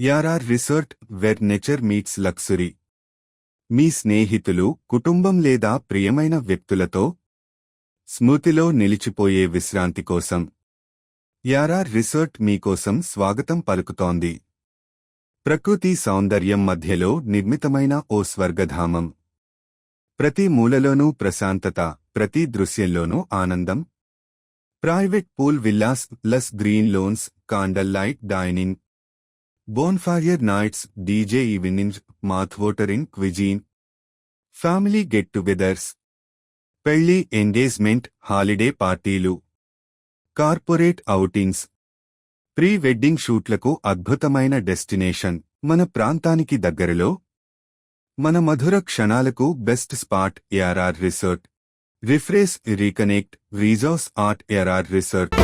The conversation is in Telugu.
యారార్ resort where nature meets luxury మీ స్నేహితులు కుటుంబం లేదా ప్రియమైన వ్యక్తులతో స్మృతిలో నిలిచిపోయే విశ్రాంతి కోసం యారార్ రిసార్ట్ మీకోసం స్వాగతం పలుకుతోంది. ప్రకృతి సౌందర్యం మధ్యలో నిర్మితమైన ఓ స్వర్గధామం. ప్రతి మూలలోనూ ప్రశాంతత ప్రతి దృశ్యంలోనూ ఆనందం. Private pool villas plus green lawns candle light dining bonfire nights DJ evening mouth watering cuisine family get togethers పెళ్ళి ఎంగేజ్మెంట్ హాలిడే పార్టీలు కార్పొరేట్ ఔటింగ్స్ ప్రీ వెడ్డింగ్ షూట్లకు అద్భుతమైన డెస్టినేషన్ మన ప్రాంతానికి దగ్గరలో. మన మధుర క్షణాలకు best spot ARR resort refresh reconnect rejoice at ARR resort